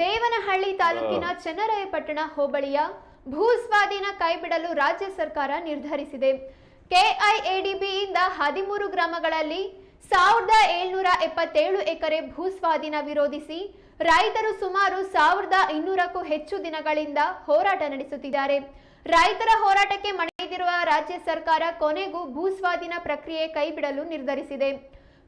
ದೇವನಹಳ್ಳಿ ತಾಲೂಕಿನ ಚನ್ನರಾಯಪಟ್ಟಣ ಹೋಬಳಿಯ ಭೂ ಸ್ವಾಧೀನ ಕೈಬಿಡಲು ರಾಜ್ಯ ಸರ್ಕಾರ ನಿರ್ಧರಿಸಿದೆ. ಕೆಐಎಡಿಬಿಯಿಂದ ಹದಿಮೂರು ಗ್ರಾಮಗಳಲ್ಲಿ ಸಾವಿರದ ಏಳ್ನೂರ ಎಪ್ಪತ್ತೇಳು ಎಕರೆ ಭೂ ಸ್ವಾಧೀನ ವಿರೋಧಿಸಿ ರೈತರು ಸುಮಾರು ಸಾವಿರದ ಇನ್ನೂರಕ್ಕೂ ಹೆಚ್ಚು ದಿನಗಳಿಂದ ಹೋರಾಟ ನಡೆಸುತ್ತಿದ್ದಾರೆ. ರೈತರ ಹೋರಾಟಕ್ಕೆ ಮಣಿದಿರುವ ರಾಜ್ಯ ಸರ್ಕಾರ ಕೊನೆಗೂ ಭೂ ಸ್ವಾಧೀನ ಪ್ರಕ್ರಿಯೆ ಕೈಬಿಡಲು ನಿರ್ಧರಿಸಿದೆ.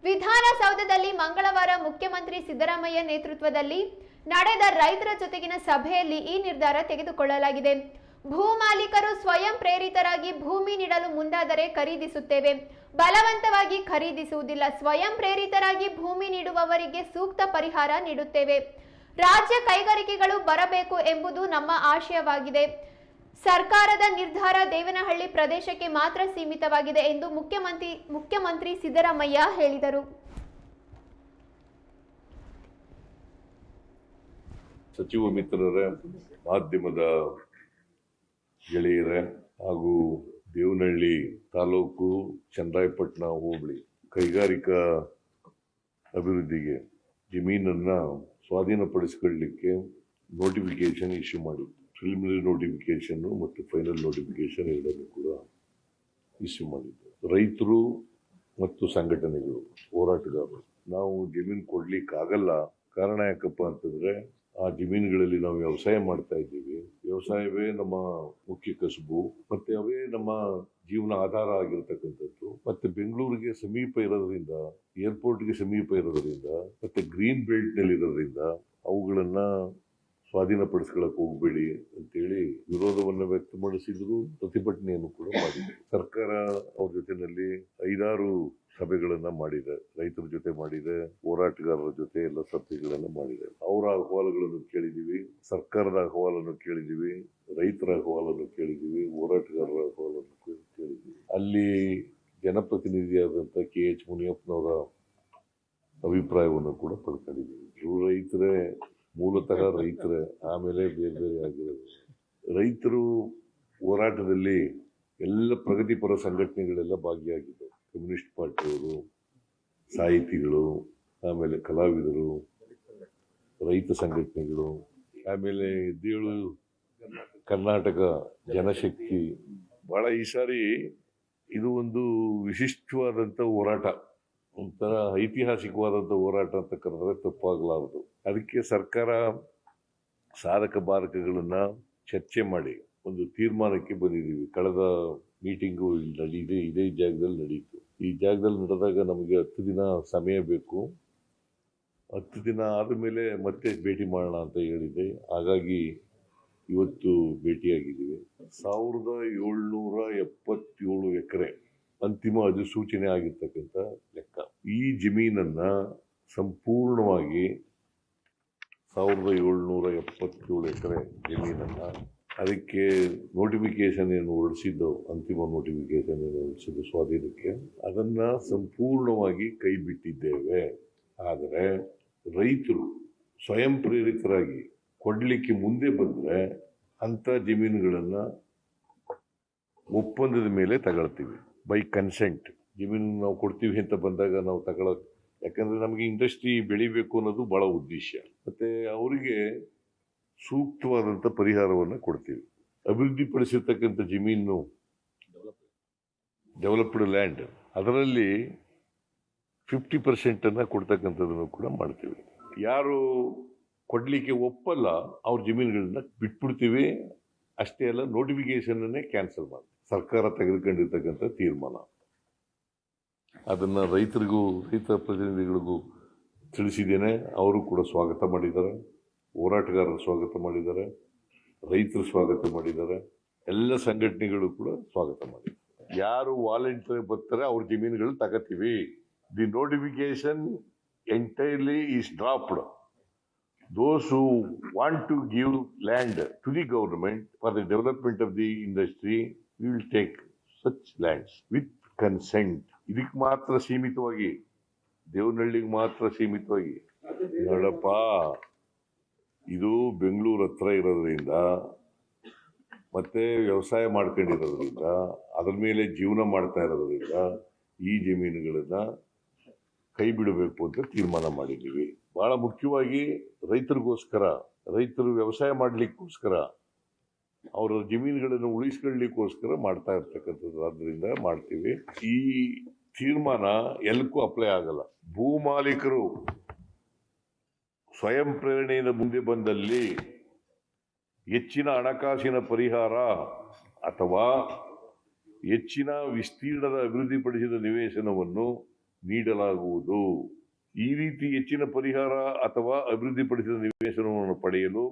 ವಿಧಾನಸೌಧದಲ್ಲಿ ಮಂಗಳವಾರ ಮುಖ್ಯಮಂತ್ರಿ ಸಿದ್ದರಾಮಯ್ಯ ನೇತೃತ್ವದಲ್ಲಿ ನಡೆದ ರೈತರ ಜೊತೆಗಿನ ಸಭೆಯಲ್ಲಿ ಈ ನಿರ್ಧಾರ ತೆಗೆದುಕೊಳ್ಳಲಾಗಿದೆ. ಭೂ ಮಾಲೀಕರು ಸ್ವಯಂ ಪ್ರೇರಿತರಾಗಿ ಭೂಮಿ ನೀಡಲು ಮುಂದಾದರೆ ಖರೀದಿಸುತ್ತೇವೆ. ಬಲವಂತವಾಗಿ ಖರೀದಿಸುವುದಿಲ್ಲ. ಸ್ವಯಂ ಪ್ರೇರಿತರಾಗಿ ಭೂಮಿ ನೀಡುವವರಿಗೆ ಸೂಕ್ತ ಪರಿಹಾರ ನೀಡುತ್ತೇವೆ. ರಾಜ್ಯ ಕೈಗಾರಿಕೆಗಳು ಬರಬೇಕು ಎಂಬುದು ನಮ್ಮ ಆಶಯವಾಗಿದೆ. ಸರ್ಕಾರದ ನಿರ್ಧಾರ ದೇವನಹಳ್ಳಿ ಪ್ರದೇಶಕ್ಕೆ ಮಾತ್ರ ಸೀಮಿತವಾಗಿದೆ ಎಂದು ಮುಖ್ಯಮಂತ್ರಿ ಮುಖ್ಯಮಂತ್ರಿ ಸಿದ್ದರಾಮಯ್ಯ ಹೇಳಿದರು. ಸಚಿವ ಮಿತ್ರರೇ ಮಾಧ್ಯಮದ ಗೆಳೆಯರೇ ಹಾಗೂ ದೇವನಹಳ್ಳಿ ತಾಲೂಕು ಚಂದ್ರಾಯಪಟ್ಟಣ ಹೋಬಳಿ ಕೈಗಾರಿಕಾ ಅಭಿವೃದ್ಧಿಗೆ ಜಮೀನನ್ನು ಸ್ವಾಧೀನಪಡಿಸಿಕೊಳ್ಳಲಿಕ್ಕೆ ನೋಟಿಫಿಕೇಶನ್ ಇಶ್ಯೂ ಮಾಡಿತ್ತು. ಪ್ರಿಲಿಮಿನರಿ ನೋಟಿಫಿಕೇಶನ್ ಮತ್ತು ಫೈನಲ್ ನೋಟಿಫಿಕೇಶನ್ ಎರಡನ್ನೂ ಕೂಡ ಇಶ್ಯೂ ಮಾಡಿದ್ದು. ರೈತರು ಮತ್ತು ಸಂಘಟನೆಗಳು ಹೋರಾಟಗಾರರು. ನಾವು ಜಮೀನು ಕೊಡ್ಲಿಕ್ಕಾಗಲ್ಲ. ಕಾರಣ ಯಾಕಪ್ಪ ಅಂತಂದ್ರೆ ಆ ಜಮೀನುಗಳಲ್ಲಿ ನಾವು ವ್ಯವಸಾಯ ಮಾಡ್ತಾ ಇದ್ದೀವಿ. ವ್ಯವಸಾಯವೇ ನಮ್ಮ ಮುಖ್ಯ ಕಸುಬು, ಮತ್ತೆ ಅವೇ ನಮ್ಮ ಜೀವನ ಆಧಾರ ಆಗಿರ್ತಕ್ಕಂಥದ್ದು. ಮತ್ತೆ ಬೆಂಗಳೂರಿಗೆ ಸಮೀಪ ಇರೋದ್ರಿಂದ ಏರ್ಪೋರ್ಟ್ಗೆ ಸಮೀಪ ಇರೋದ್ರಿಂದ, ಮತ್ತೆ ಗ್ರೀನ್ ಬೆಲ್ಟ್ನಲ್ಲಿ ಇರೋದ್ರಿಂದ ಅವುಗಳನ್ನ ಸ್ವಾಧೀನಪಡಿಸ್ಕೊಳಕ್ ಹೋಗಬೇಡಿ ಅಂತೇಳಿ ವಿರೋಧವನ್ನು ವ್ಯಕ್ತಪಡಿಸಿದ್ರು, ಪ್ರತಿಭಟನೆಯನ್ನು ಕೂಡ ಮಾಡಿದ್ರು. ಸರ್ಕಾರ ಅವ್ರ ಜೊತೆಯಲ್ಲಿ ಐದಾರು ಸಭೆಗಳನ್ನ ಮಾಡಿದೆ. ರೈತರ ಜೊತೆ ಮಾಡಿದೆ, ಹೋರಾಟಗಾರರ ಜೊತೆ ಎಲ್ಲ ಸಭೆಗಳನ್ನ ಮಾಡಿದೆ. ಅವರ ಅಹವಾಲುಗಳನ್ನು ಕೇಳಿದೀವಿ, ಸರ್ಕಾರದ ಅಹವಾಲನ್ನು ಕೇಳಿದೀವಿ, ರೈತರ ಅಹವಾಲನ್ನು ಕೇಳಿದೀವಿ, ಹೋರಾಟಗಾರರ ಅಹವಾಲನ್ನು ಕೇಳಿದೀವಿ. ಅಲ್ಲಿ ಜನಪ್ರತಿನಿಧಿಯಾದಂಥ ಕೆ ಎಚ್ ಮುನಿಯಪ್ಪನವರ ಅಭಿಪ್ರಾಯವನ್ನು ಕೂಡ ಪಡ್ಕೊಂಡಿದ್ದೀವಿ ರೈತರೇ ಮೂಲತಃ ರೈತರ, ಆಮೇಲೆ ಬೇರೆ ಬೇರೆ ಆಗಿರೋದು. ರೈತರು ಹೋರಾಟದಲ್ಲಿ ಎಲ್ಲ ಪ್ರಗತಿಪರ ಸಂಘಟನೆಗಳೆಲ್ಲ ಭಾಗಿಯಾಗಿದ್ದವು ಕಮ್ಯುನಿಸ್ಟ್ ಪಾರ್ಟಿಯವರು, ಸಾಹಿತಿಗಳು, ಆಮೇಲೆ ಕಲಾವಿದರು, ರೈತ ಸಂಘಟನೆಗಳು, ಆಮೇಲೆ ಎದ್ದೇಳು ಕರ್ನಾಟಕ ಜನಶಕ್ತಿ. ಬಹಳ ಈ ಸಾರಿ ಇದು ಒಂದು ವಿಶಿಷ್ಟವಾದಂಥ ಹೋರಾಟ. ಒಂಥರ ಐತಿಹಾಸಿಕವಾದಂಥ ಹೋರಾಟ ಅಂತ ಕರೆದ್ರೆ ತಪ್ಪಾಗಲಾರದು. ಅದಕ್ಕೆ ಸರ್ಕಾರ ಸಾಧಕ ಬಾಧಕಗಳನ್ನು ಚರ್ಚೆ ಮಾಡಿ ಒಂದು ತೀರ್ಮಾನಕ್ಕೆ ಬಂದಿದ್ದೀವಿ. ಕಳೆದ ಮೀಟಿಂಗು ಇಲ್ಲಿ ನಡೀದೆ ಇದೇ ಜಾಗದಲ್ಲಿ ನಡೀತು. ಈ ಜಾಗದಲ್ಲಿ ನಡೆದಾಗ ನಮಗೆ ಹತ್ತು ದಿನ ಸಮಯ ಬೇಕು. ಹತ್ತು ದಿನ ಆದಮೇಲೆ ಮತ್ತೆ ಭೇಟಿ ಮಾಡೋಣ ಅಂತ ಹೇಳಿದೆ. ಹಾಗಾಗಿ ಇವತ್ತು ಭೇಟಿಯಾಗಿದ್ದೀವಿ. ಸಾವಿರದ ಏಳ್ನೂರ ಎಪ್ಪತ್ತೇಳು ಎಕರೆ ಅಂತಿಮ ಅಧಿಸೂಚನೆ ಆಗಿರ್ತಕ್ಕಂಥ ಲೆಕ್ಕ. ಈ ಜಮೀನನ್ನ ಸಂಪೂರ್ಣವಾಗಿ ಸಾವಿರದ ಏಳ್ನೂರ ಎಪ್ಪತ್ತೇಳು ಎಕರೆ ಜಮೀನನ್ನ ಅದಕ್ಕೆ ನೋಟಿಫಿಕೇಶನ್ ಏನು ಹೊರಡಿಸಿದ್ದು, ಅಂತಿಮ ನೋಟಿಫಿಕೇಶನ್ ಏನು ಹೊರಡಿಸಿದ್ದು ಸ್ವಾಧೀನಕ್ಕೆ ಅದನ್ನ ಸಂಪೂರ್ಣವಾಗಿ ಕೈ ಬಿಟ್ಟಿದ್ದೇವೆ. ಆದರೆ ರೈತರು ಸ್ವಯಂ ಪ್ರೇರಿತರಾಗಿ ಕೊಡಲಿಕ್ಕೆ ಮುಂದೆ ಬಂದರೆ ಅಂಥ ಜಮೀನುಗಳನ್ನ ಒಪ್ಪಂದದ ಮೇಲೆ ತಗೊಳ್ತೀವಿ. ಬೈ ಕನ್ಸೆಂಟ್ ಜಮೀನು ನಾವು ಕೊಡ್ತೀವಿ ಅಂತ ಬಂದಾಗ ನಾವು ತಗೊಳಕ್ಕೆ ಯಾಕಂದರೆ ನಮಗೆ ಇಂಡಸ್ಟ್ರಿ ಬೆಳಿಬೇಕು ಅನ್ನೋದು ಭಾಳ ಉದ್ದೇಶ. ಮತ್ತು ಅವರಿಗೆ ಸೂಕ್ತವಾದಂಥ ಪರಿಹಾರವನ್ನು ಕೊಡ್ತೀವಿ. ಅಭಿವೃದ್ಧಿಪಡಿಸಿರ್ತಕ್ಕಂಥ ಜಮೀನು ಡೆವಲಪ್ಡ್ ಲ್ಯಾಂಡ್ ಅದರಲ್ಲಿ ಫಿಫ್ಟಿ ಪರ್ಸೆಂಟನ್ನು ಕೊಡ್ತಕ್ಕಂಥದ್ದನ್ನು ಕೂಡ ಮಾಡ್ತೀವಿ. ಯಾರು ಕೊಡಲಿಕ್ಕೆ ಒಪ್ಪಲ್ಲ, ಅವ್ರ ಜಮೀನುಗಳನ್ನ ಬಿಟ್ಬಿಡ್ತೀವಿ. ಅಷ್ಟೇ ಅಲ್ಲ ನೋಟಿಫಿಕೇಷನನ್ನೇ ಕ್ಯಾನ್ಸಲ್ ಮಾಡಿ ಸರ್ಕಾರ ತೆಗೆದುಕೊಂಡಿರ್ತಕ್ಕಂಥ ತೀರ್ಮಾನ. ಅದನ್ನು ರೈತರಿಗೂ ರೈತ ಪ್ರತಿನಿಧಿಗಳಿಗೂ ತಿಳಿಸಿದ್ದೇನೆ. ಅವರು ಕೂಡ ಸ್ವಾಗತ ಮಾಡಿದ್ದಾರೆ. ಹೋರಾಟಗಾರರು ಸ್ವಾಗತ ಮಾಡಿದ್ದಾರೆ. ರೈತರು ಸ್ವಾಗತ ಮಾಡಿದ್ದಾರೆ. ಎಲ್ಲ ಸಂಘಟನೆಗಳು ಕೂಡ ಸ್ವಾಗತ ಮಾಡಿದ್ದಾರೆ. ಯಾರು ವಾಲಂಟಿಯರ್ ಬರ್ತಾರೆ ಅವ್ರ ಜಮೀನುಗಳು ತಗೋತೀವಿ. The notification entirely is dropped those who want to give land to the government for the development of the industry, we will take such lands with consent ಇದಕ್ಕೆ ಮಾತ್ರ ಸೀಮಿತವಾಗಿ, ದೇವನಹಳ್ಳಿಗೆ ಮಾತ್ರ ಸೀಮಿತವಾಗಿ. ನೋಡಪ್ಪ, ಇದು ಬೆಂಗಳೂರು ಹತ್ರ ಇರೋದ್ರಿಂದ, ಮತ್ತೆ ವ್ಯವಸಾಯ ಮಾಡ್ಕೊಂಡಿರೋದ್ರಿಂದ, ಅದ್ರ ಮೇಲೆ ಜೀವನ ಮಾಡ್ತಾ ಇರೋದ್ರಿಂದ ಈ ಜಮೀನುಗಳನ್ನ ಕೈ ಬಿಡಬೇಕು ಅಂತ ತೀರ್ಮಾನ ಮಾಡಿದ್ದೀವಿ. ಬಹಳ ಮುಖ್ಯವಾಗಿ ರೈತರಿಗೋಸ್ಕರ, ರೈತರು ವ್ಯವಸಾಯ ಮಾಡಲಿಕ್ಕೋಸ್ಕರ ಅವರ ಜಮೀನುಗಳನ್ನು ಉಳಿಸ್ಕೊಳ್ಳಿಕ್ಕೋಸ್ಕರ ಮಾಡ್ತಾ ಇರ್ತಕ್ಕಂಥದ್ದು. ಆದ್ದರಿಂದ ಮಾಡ್ತೀವಿ. ಈ ತೀರ್ಮಾನ ಎಲ್ಲಕ್ಕೂ ಅಪ್ಲೈ ಆಗಲ್ಲ. ಭೂ ಮಾಲೀಕರು ಸ್ವಯಂ ಪ್ರೇರಣೆಯಿಂದ ಮುಂದೆ ಬಂದಲ್ಲಿ ಹೆಚ್ಚಿನ ಹಣಕಾಸಿನ ಪರಿಹಾರ ಅಥವಾ ಹೆಚ್ಚಿನ ವಿಸ್ತೀರ್ಣದ ಅಭಿವೃದ್ಧಿಪಡಿಸಿದ ನಿವೇಶನವನ್ನು ನೀಡಲಾಗುವುದು. ಈ ರೀತಿ ಹೆಚ್ಚಿನ ಪರಿಹಾರ ಅಥವಾ ಅಭಿವೃದ್ಧಿಪಡಿಸಿದ ನಿವೇಶನವನ್ನು ಪಡೆಯಲು